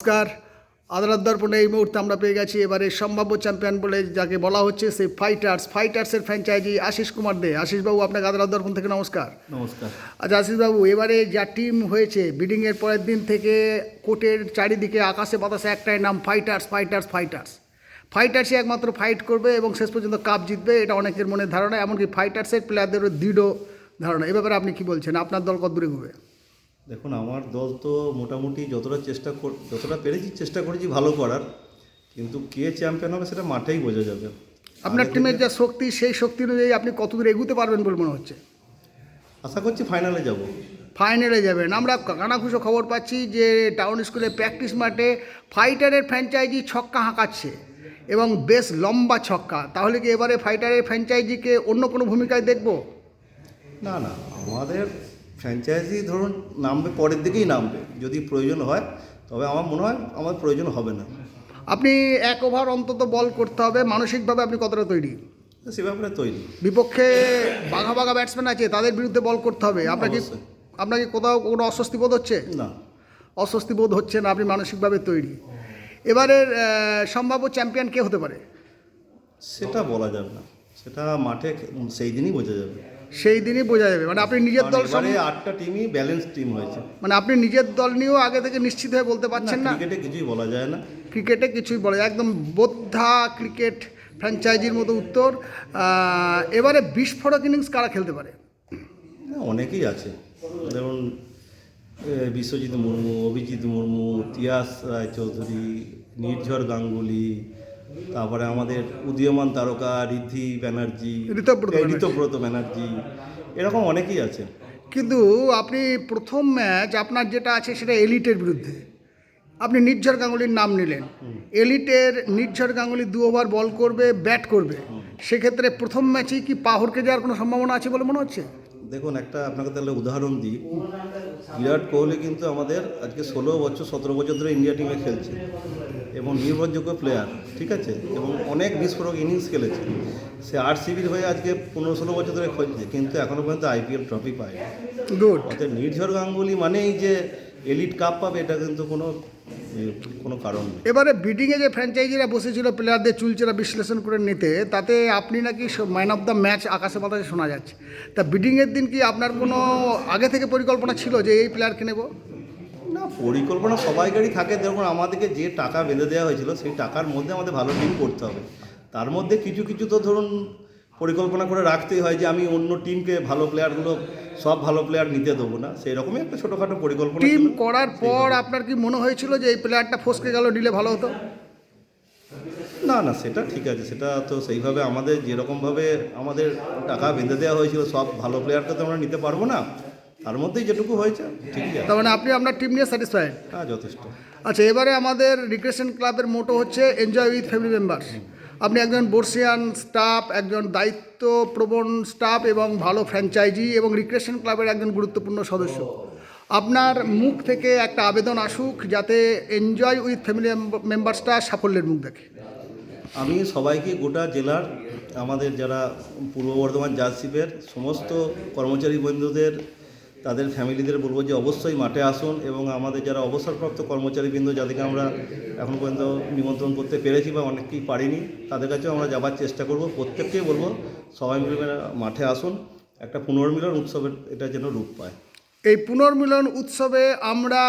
নমস্কার। আদালত দর্পণে এই মুহূর্তে আমরা পেয়ে গেছি এবারে সম্ভাব্য চ্যাম্পিয়ন বলে যাকে বলা হচ্ছে সেই ফাইটার্স ফাইটার্সের ফ্র্যাঞ্চাইজি আশিস কুমার দে। আশিসবাবু আপনাকে আদালত দর্পণ থেকে নমস্কার। নমস্কার। আচ্ছা আশিসবাবু এবারে যা টিম হয়েছে বিডিংয়ের পরের দিন থেকে কোর্টের চারিদিকে আকাশে বাতাসে একটাই নাম ফাইটার্স ফাইটার্স ফাইটার্স ফাইটার্সই একমাত্র ফাইট করবে এবং শেষ পর্যন্ত কাপ জিতবে এটা অনেকের মনে ধারণা এমনকি ফাইটার্সের প্লেয়ারদেরও দৃঢ় ধারণা। এ ব্যাপারে আপনি কি বলছেন? আপনার দল কত দূরে ঘুরবে দেখুন আমার দল তো মোটামুটি যতটা চেষ্টা কর যতটা পেরেছি চেষ্টা করেছি ভালো করার কিন্তু কে চ্যাম্পিয়ন হবে সেটা মাঠেই বোঝা যাবে। আপনার টিমের যা শক্তি সেই শক্তি অনুযায়ী আপনি কতদূর এগুতে পারবেন বলে মনে হচ্ছে? আশা করছি ফাইনালে যাব। ফাইনালে যাবেন। আমরা কানাখুশো খবর পাচ্ছি যে টাউন স্কুলে প্র্যাকটিস মাঠে ফাইটারের ফ্র্যাঞ্চাইজি ছক্কা হাঁকাচ্ছে এবং বেশ লম্বা ছক্কা। তাহলে কি এবারে ফাইটারের ফ্র্যাঞ্চাইজিকে অন্য কোনো ভূমিকায় দেখব? না না আমাদের ফ্র্যাঞ্চাইজি ধরুন নামবে পরের দিকেই নামবে। যদি প্রয়োজন হয় তবে আমার মনে হয় আমার প্রয়োজন হবে না। আপনি এক ওভার অন্তত বল করতে হবে মানসিকভাবে আপনি কতটা তৈরি? সে ব্যাপারে তৈরি। বিপক্ষে বাঘা বাঘা ব্যাটসম্যান আছে তাদের বিরুদ্ধে বল করতে হবে। আপনাকে আপনাকে কোথাও কোনো অস্বস্তি বোধ হচ্ছে? না। অস্বস্তি বোধ হচ্ছে না আপনি মানসিকভাবে তৈরি। এবারের সম্ভাব্য চ্যাম্পিয়ন কে হতে পারে? সেটা বলা যাবে না। সেটা মাঠে সেই দিনই বোঝা যাবে। সেই দিনই বোঝা যাবে। মানে আপনি নিজের দল এবারে সম্বন্ধে- আটটা টিমই ব্যালেন্স টিম হয়েছে। মানে আপনি নিজের দল নিয়েও আগে থেকে নিশ্চিত হয়ে বলতে পারছেন না ক্রিকেটে কিছুই বলা যায় না। ক্রিকেটে কিছুই বলা যায় একদম বোদ্ধা ক্রিকেট ফ্র্যাঞ্চাইজির মতো উত্তর। এবারে বিস্ফোরক ইনিংস কারা খেলতে পারে? অনেকেই আছে। যেমন বিশ্বজিৎ মুর্মু অভিজিৎ মুর্মু তিয়াস রায়চৌধুরী নির্ঝর গাঙ্গুলি তারপরে আমাদের উদীয়মান তারকা রিদ্ধি ব্যানার্জি ঋতব্রত ব্যানার্জি। ঋতব্রত ব্যানার্জি এরকম অনেকেই আছে। কিন্তু আপনি প্রথম ম্যাচ আপনার যেটা আছে সেটা এলিটের বিরুদ্ধে। আপনি নির্ঝর গাঙ্গুলির নাম নিলেন। এলিটের নির্ঝর গাঙ্গুলি দু ওভার বল করবে ব্যাট করবে। সেক্ষেত্রে প্রথম ম্যাচেই কি পাহরকে যাওয়ার কোনো সম্ভাবনা আছে বলে মনে হচ্ছে? দেখুন একটা আপনাকে তাহলে উদাহরণ দিই। বিরাট কোহলি কিন্তু আমাদের আজকে ষোলো বছর সতেরো বছর ধরে ইন্ডিয়া টিমে খেলছে। এবং নির্ভরযোগ্য প্লেয়ার ঠিক আছে? এবং অনেক বিস্ফোরক ইনিংস খেলেছে। সে আর সিবির হয়ে আজকে পনেরো ষোলো বছর ধরে খেলছে কিন্তু এখনও পর্যন্ত আইপিএল ট্রফি পায় গুড অতএব নির্ঝর গাঙ্গুলি মানেই যে এলিট কাপ পাবে এটা কিন্তু কোনো কোনো কারণ নেই। এবারে বিডিংয়ে যে ফ্র্যাঞ্চাইজিরা বসেছিল প্লেয়ারদের চুলচেরা বিশ্লেষণ করে নিতে তাতে আপনি নাকি ম্যান অফ দ্য ম্যাচ আকাশে বাতাসে শোনা যাচ্ছে। তা বিডিংয়ের দিন কি আপনার কোনো আগে থেকে পরিকল্পনা ছিল যে এই প্লেয়ারকে নেব? পরিকল্পনা সবাইকারই থাকে দেখুন আমাদেরকে যে টাকা বেঁধে দেওয়া হয়েছিল সেই টাকার মধ্যে আমাদের ভালো টিম করতে হবে। তার মধ্যে কিছু কিছু তো ধরুন পরিকল্পনা করে রাখতেই হয় যে আমি অন্য টিমকে ভালো প্লেয়ারগুলো সব ভালো প্লেয়ার নিতে দেবো না। সেই রকমই একটা ছোটোখাটো পরিকল্পনা টিম করার পর আপনার কি মনে হয়েছিল যে এই প্লেয়ারটা ফসকে গেল নিলে ভালো হতো? না না সেটা ঠিক আছে। সেটা তো সেইভাবে আমাদের যেরকমভাবে আমাদের টাকা বেঁধে দেওয়া হয়েছিল সব ভালো প্লেয়ারকে তো আমরা নিতে পারব না। তার মধ্যেই যেটুকু হয়েছে ঠিক আছে। তার মানে আপনি আপনার টিম নিয়ে স্যাটিসফাইড হ্যাঁ যথেষ্ট। আচ্ছা এবারে আমাদের রিক্রেশন ক্লাবের মোটো হচ্ছে এনজয় উইথ ফ্যামিলি মেম্বার্স আপনি একজন বর্ষিয়ান স্টাফ একজন দায়িত্বপ্রবণ স্টাফ এবং ভালো ফ্র্যাঞ্চাইজি এবং রিক্রেশন ক্লাবের একজন গুরুত্বপূর্ণ সদস্য। আপনার মুখ থেকে একটা আবেদন আসুক যাতে এনজয় উইথ ফ্যামিলি মেম্বার্সটা সাফল্যের মুখ দেখে। আমি সবাইকে গোটা জেলার আমাদের যারা পূর্ব বর্ধমান জার্সিপের সমস্ত কর্মচারী বন্ধুদের তাদের ফ্যামিলিদের বলব যে অবশ্যই মাঠে আসুন এবং আমাদের যারা অবসরপ্রাপ্ত কর্মচারীবৃন্দ, যাদেরকে আমরা এখন পর্যন্ত নিমন্ত্রণ করতে পেরেছি বা অনেককেই পারিনি, তাদের কাছেও আমরা যাবার চেষ্টা করব। প্রত্যেককেই বলব, সবাই মিলে মাঠে আসুন। একটা পুনর্মিলন উৎসবের এটা যেন রূপ পায়। এই পুনর্মিলন উৎসবে আমরা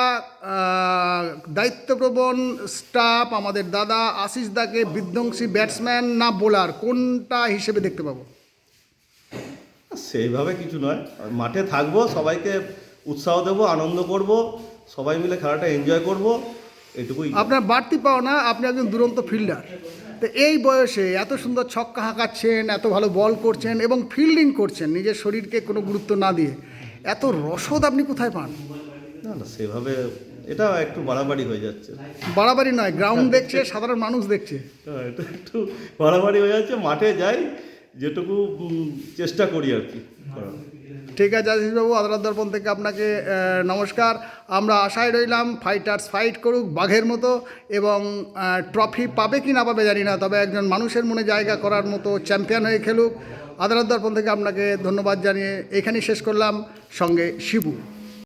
দায়িত্বপ্রবণ স্টাফ, আমাদের দাদা আশিস দাকে বিধ্বংসী ব্যাটসম্যান না বোলার কোনটা হিসেবে দেখতে পাবো? সেইভাবে কিছু নয়। মাঠে থাকব সবাইকে উৎসাহ দেবো আনন্দ করব সবাই মিলে খেলাটা এনজয় করব এটুকুই। আপনার বাড়তি পাওনা আপনি একজন দুরন্ত ফিল্ডার তো এই বয়সে এত সুন্দর ছক্কা হাঁকাচ্ছেন এত ভালো বল করছেন এবং ফিল্ডিং করছেন নিজের শরীরকে কোনো গুরুত্ব না দিয়ে এত রসদ আপনি কোথায় পান? না না সেভাবে এটা একটু বাড়াবাড়ি হয়ে যাচ্ছে। বাড়াবাড়ি নয় গ্রাউন্ড দেখছে সাধারণ মানুষ দেখছে। হ্যাঁ, এটা একটু বাড়াবাড়ি হয়ে যাচ্ছে মাঠে যাই যেটুকু চেষ্টা করি আর কি ঠিক আছে আশিসবাবু, আদালত দর্পণ থেকে আপনাকে নমস্কার। আমরা আশায় রইলাম ফাইটার্স ফাইট করুক বাঘের মতো এবং ট্রফি পাবে কি না পাবে জানি না, তবে একজন মানুষের মনে জায়গা করার মতো চ্যাম্পিয়ন হয়ে খেলুক। আদালত দর্পণ থেকে আপনাকে ধন্যবাদ জানিয়ে এখানেই শেষ করলাম। সঙ্গে শিবু।